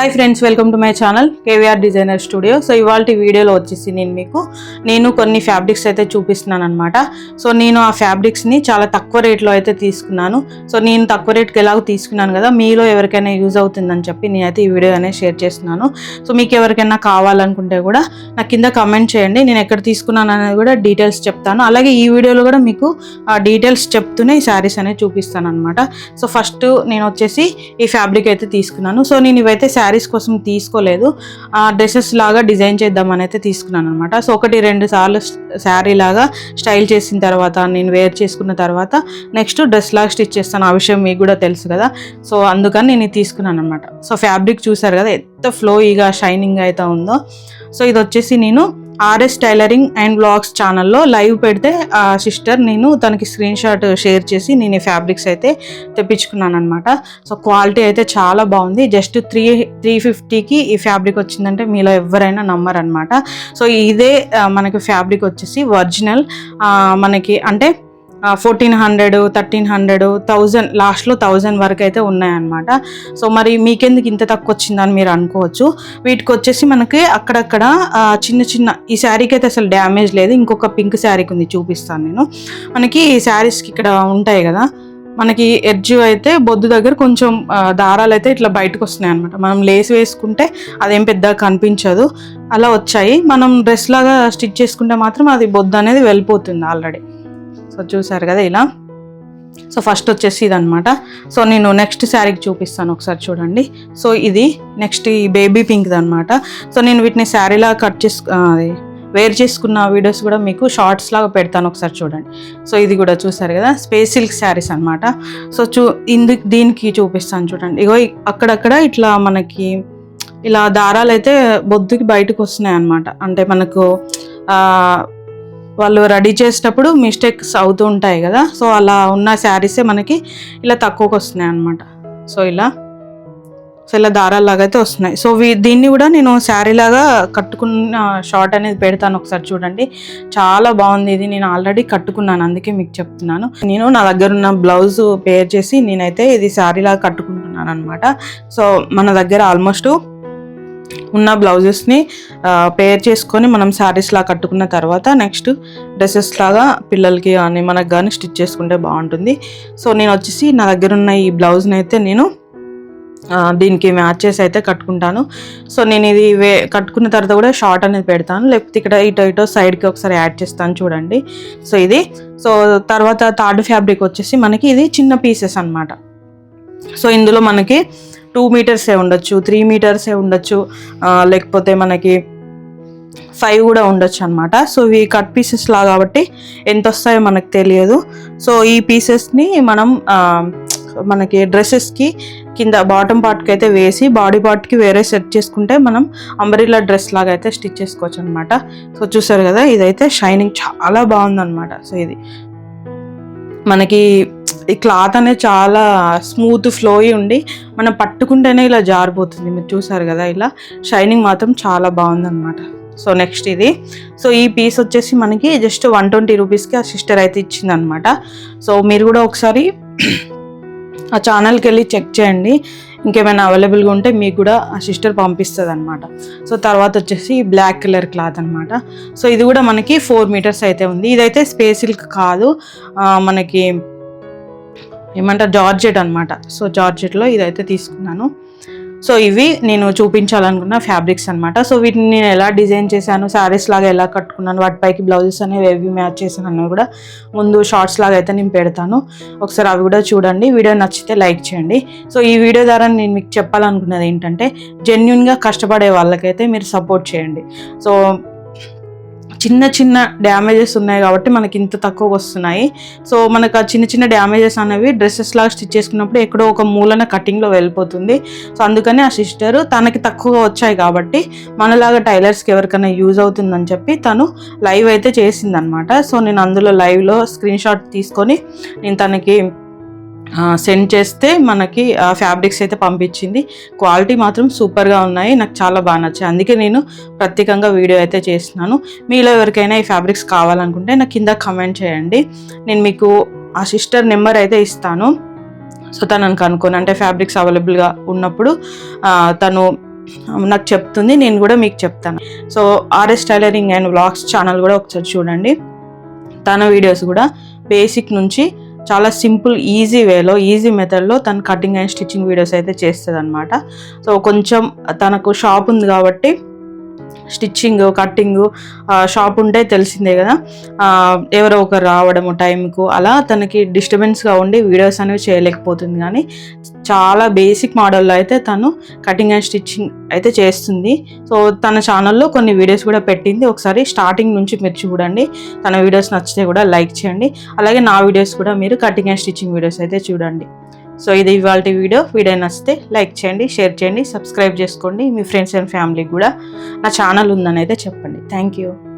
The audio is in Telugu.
Hi friends welcome to my channel KVR designer studio so ఇవాళ వీడియోలో వచ్చేసి నేను మీకు నేను కొన్ని ఫ్యాబ్రిక్స్ అయితే చూపిస్తున్నాను అనమాట సో నేను ఆ ఫ్యాబ్రిక్స్ని చాలా తక్కువ రేట్లో అయితే తీసుకున్నాను. సో నేను తక్కువ రేట్కి ఎలాగో తీసుకున్నాను కదా మీలో ఎవరికైనా యూజ్ అవుతుందని చెప్పి నేనైతే ఈ వీడియో అనేది షేర్ చేస్తున్నాను. సో మీకు ఎవరికైనా కావాలనుకుంటే కూడా నాకు కింద కమెంట్ చేయండి. నేను ఎక్కడ తీసుకున్నాను అనేది కూడా డీటెయిల్స్ చెప్తాను. అలాగే ఈ వీడియోలో కూడా మీకు ఆ డీటెయిల్స్ చెప్తూనే ఈ శారీస్ అనేది చూపిస్తాను అనమాట సో ఫస్ట్ నేను వచ్చేసి ఈ ఫ్యాబ్రిక్ అయితే తీసుకున్నాను. సో నేను ఇవైతే శారీస్ కోసం తీసుకోలేదు. డ్రెస్సెస్ లాగా డిజైన్ చేద్దామని అయితే తీసుకున్నాను అనమాట సో ఒకటి రెండు సార్లు శారీ లాగా స్టైల్ చేసిన తర్వాత నేను వేర్ చేసుకున్న తర్వాత నెక్స్ట్ డ్రెస్ లాగా స్టిచ్ చేస్తాను. ఆ విషయం మీకు కూడా తెలుసు కదా. సో అందుకని నేను తీసుకున్నాను అనమాట సో ఫ్యాబ్రిక్ చూసారు కదా ఎంత ఫ్లోయిగా షైనింగ్ అయితే ఉందో. సో ఇది వచ్చేసి నేను ఆర్ఎస్ టైలరింగ్ అండ్ బ్లాగ్స్ ఛానల్లో లైవ్ పెడితే ఆ సిస్టర్ నేను తనకి స్క్రీన్ షాట్ షేర్ చేసి నేను ఈ ఫ్యాబ్రిక్స్ అయితే తెప్పించుకున్నాను అనమాట సో క్వాలిటీ అయితే చాలా బాగుంది. జస్ట్ త్రీ త్రీ ఫిఫ్టీకి ఈ ఫ్యాబ్రిక్ వచ్చిందంటే మీలో ఎవరైనా నమ్మరనమాట సో ఇదే మనకి ఫ్యాబ్రిక్ వచ్చేసి ఒరిజినల్ మనకి అంటే fourteen hundred thirteen hundred thousand లాస్ట్లో థౌజండ్ వరకు అయితే ఉన్నాయన్నమాట. సో మరి మీకెందుకు ఇంత తక్కువ వచ్చిందని మీరు అనుకోవచ్చు. వీటికి వచ్చేసి మనకి అక్కడక్కడ చిన్న చిన్న ఈ శారీకి అయితే అసలు డ్యామేజ్ లేదు. ఇంకొక పింక్ శారీకి ఉంది చూపిస్తాను నేను. మనకి ఈ శారీస్కి ఇక్కడ ఉంటాయి కదా. మనకి ఎడ్జ్ అయితే బొద్దు దగ్గర కొంచెం దారాలు అయితే ఇట్లా బయటకు వస్తున్నాయి అనమాట మనం లేస్ వేసుకుంటే అదేం పెద్దగా కనిపించదు. అలా వచ్చాయి. మనం డ్రెస్ లాగా స్టిచ్ చేసుకుంటే మాత్రం అది బొద్దు అనేది వెళ్ళిపోతుంది ఆల్రెడీ. సో చూసారు కదా ఇలా. సో ఫస్ట్ వచ్చేసి ఇదనమాట సో నేను నెక్స్ట్ శారీకి చూపిస్తాను ఒకసారి చూడండి. సో ఇది నెక్స్ట్ ఈ బేబీ పింక్ది అనమాట సో నేను వీటిని శారీలా కట్ చేసు అది వేర్ చేసుకున్న వీడియోస్ కూడా మీకు షార్ట్స్ లాగా పెడతాను ఒకసారి చూడండి. సో ఇది కూడా చూసారు కదా స్పేస్ సిల్క్ శారీస్ అనమాట సో చూ ఇందు దీనికి చూపిస్తాను చూడండి. ఇగో అక్కడక్కడ ఇట్లా మనకి ఇలా దారాలు అయితే బొద్దుకి బయటకు వస్తున్నాయి అనమాట అంటే మనకు వాళ్ళు రెడీ చేసేటప్పుడు మిస్టేక్స్ అవుతూ ఉంటాయి కదా. సో అలా ఉన్న శారీసే మనకి ఇలా తక్కువకి వస్తున్నాయి అనమాట సో ఇలా సో ఇలా దారాలాగా అయితే వస్తున్నాయి. సో వీ దీన్ని కూడా నేను శారీ లాగా కట్టుకున్న షార్ట్ అనేది పెడతాను ఒకసారి చూడండి. చాలా బాగుంది ఇది. నేను ఆల్రెడీ కట్టుకున్నాను. అందుకే మీకు చెప్తున్నాను. నేను నా దగ్గర ఉన్న బ్లౌజ్ పేర్ చేసి నేనైతే ఇది శారీలాగా కట్టుకుంటున్నాను అనమాట సో మన దగ్గర ఆల్మోస్ట్ ఉన్న బ్లౌజెస్ని పేర్ చేసుకొని మనం శారీస్లా కట్టుకున్న తర్వాత నెక్స్ట్ డ్రెస్సెస్ లాగా పిల్లలకి కానీ మనకు కానీ స్టిచ్ చేసుకుంటే బాగుంటుంది. సో నేను వచ్చేసి నా దగ్గర ఉన్న ఈ బ్లౌజ్ని అయితే నేను దీనికి మ్యాచ్ చేసి అయితే కట్టుకుంటాను. సో నేను ఇది వే కట్టుకున్న తర్వాత కూడా షార్ట్ అనేది పెడతాను. లేకపోతే ఇక్కడ ఇటో ఇటో సైడ్కి ఒకసారి యాడ్ చేస్తాను చూడండి. సో ఇది. సో తర్వాత థర్డ్ ఫ్యాబ్రిక్ వచ్చేసి మనకి ఇది చిన్న పీసెస్ అన్నమాట. సో ఇందులో మనకి టూ మీటర్సే ఉండొచ్చు త్రీ మీటర్సే ఉండొచ్చు లేకపోతే మనకి ఫైవ్ కూడా ఉండొచ్చు అనమాట సో ఇవి కట్ పీసెస్ లా కాబట్టి ఎంత వస్తాయో మనకు తెలియదు. సో ఈ పీసెస్ని మనం మనకి డ్రెస్సెస్కి కింద బాటమ్ పార్ట్కి అయితే వేసి బాడీ పార్ట్కి వేరే సెట్ చేసుకుంటే మనం అంబ్రిల్లా డ్రెస్ లాగా అయితే స్టిచ్ చేసుకోవచ్చు అనమాట సో చూసారు కదా ఇదైతే షైనింగ్ చాలా బాగుందన్నమాట. సో ఇది మనకి ఈ క్లాత్ అనేది చాలా స్మూత్ ఫ్లోయి ఉండి మనం పట్టుకుంటేనే ఇలా జారిపోతుంది. మీరు చూసారు కదా ఇలా షైనింగ్ మాత్రం చాలా బాగుందన్నమాట. సో నెక్స్ట్ ఇది. సో ఈ పీస్ వచ్చేసి మనకి జస్ట్ వన్ ట్వంటీ రూపీస్కి ఆ సిస్టర్ అయితే ఇచ్చిందనమాట సో మీరు కూడా ఒకసారి ఆ ఛానల్కి వెళ్ళి చెక్ చేయండి. ఇంకేమైనా అవైలబుల్గా ఉంటే మీకు కూడా ఆ సిస్టర్ పంపిస్తుంది అనమాట సో తర్వాత వచ్చేసి బ్లాక్ కలర్ క్లాత్ అనమాట సో ఇది కూడా మనకి ఫోర్ మీటర్స్ అయితే ఉంది. ఇదైతే స్పేస్ సిల్క్ కాదు మనకి ఏమంటారు జార్జెట్ అనమాట సో జార్జెట్లో ఇదైతే తీసుకున్నాను. సో ఇవి నేను చూపించాలనుకున్న ఫ్యాబ్రిక్స్ అనమాట సో వీటిని నేను ఎలా డిజైన్ చేశాను శారీస్ లాగా ఎలా కట్టుకున్నాను వాటిపైకి బ్లౌజెస్ అనేవి ఏవి మ్యాచ్ చేశాను అనేవి కూడా ముందు షార్ట్స్ లాగా అయితే నేను పెడతాను. ఒకసారి అవి కూడా చూడండి వీడియో నచ్చితే లైక్ చేయండి. సో ఈ వీడియో ద్వారా నేను మీకు చెప్పాలనుకున్నది ఏంటంటే జెన్యున్గా కష్టపడే వాళ్ళకైతే మీరు సపోర్ట్ చేయండి. సో చిన్న చిన్న డ్యామేజెస్ ఉన్నాయి కాబట్టి మనకి ఇంత తక్కువ వస్తున్నాయి. సో మనకు ఆ చిన్న చిన్న డ్యామేజెస్ అనేవి డ్రెస్సెస్ లాగా స్టిచ్ చేసుకున్నప్పుడు ఎక్కడో ఒక మూలన కటింగ్లో వెళ్ళిపోతుంది. సో అందుకని ఆ సిస్టర్ తనకి తక్కువగా వచ్చాయి కాబట్టి మనలాగా టైలర్స్కి ఎవరికైనా యూజ్ అవుతుందని చెప్పి తను లైవ్ అయితే చేసిందనమాట సో నేను అందులో లైవ్లో స్క్రీన్ షాట్ తీసుకొని నేను తనకి సెండ్ చేస్తే మనకి ఫ్యాబ్రిక్స్ అయితే పంపించింది. క్వాలిటీ మాత్రం సూపర్గా ఉన్నాయి. నాకు చాలా బాగా నచ్చాయి. అందుకే నేను ప్రత్యేకంగా వీడియో అయితే చేస్తున్నాను. మీలో ఎవరికైనా ఈ ఫ్యాబ్రిక్స్ కావాలనుకుంటే నాకు కింద కమెంట్ చేయండి. నేను మీకు ఆ సిస్టర్ నెంబర్ అయితే ఇస్తాను. సో తనను కనుక్కొని అంటే ఫ్యాబ్రిక్స్ అవైలబుల్గా ఉన్నప్పుడు తను నాకు చెప్తుంది. నేను కూడా మీకు చెప్తాను. So RS tailoring and vlogs channel కూడా ఒకసారి చూడండి. తన వీడియోస్ కూడా బేసిక్ నుంచి చాలా సింపుల్ ఈజీ వేలో ఈజీ మెథడ్లో తను కటింగ్ అండ్ స్టిచ్చింగ్ వీడియోస్ అయితే చేస్తుంది అనమాట సో కొంచెం తనకు షాప్ ఉంది కాబట్టి స్టిచ్చింగ్ కట్టింగ్ షాప్ ఉంటే తెలిసిందే కదా. ఎవరో ఒకరు రావడము టైంకు అలా తనకి డిస్టర్బెన్స్గా ఉండి వీడియోస్ అనేవి చేయలేకపోతుంది. కానీ చాలా బేసిక్ మోడల్లో అయితే తను కటింగ్ అండ్ స్టిచ్చింగ్ అయితే చేస్తుంది. సో తన ఛానల్లో కొన్ని వీడియోస్ కూడా పెట్టింది. ఒకసారి స్టార్టింగ్ నుంచి మీరు చూడండి. తన వీడియోస్ నచ్చితే కూడా లైక్ చేయండి. అలాగే నా వీడియోస్ కూడా మీరు కటింగ్ అండ్ స్టిచ్చింగ్ వీడియోస్ అయితే చూడండి. సో ఇది ఇవాళ వీడియో. వీడియో నచ్చితే లైక్ చేయండి షేర్ చేయండి సబ్స్క్రైబ్ చేసుకోండి. మీ ఫ్రెండ్స్ అండ్ ఫ్యామిలీకి కూడా నా ఛానల్ ఉందని అయితే చెప్పండి. Thank you.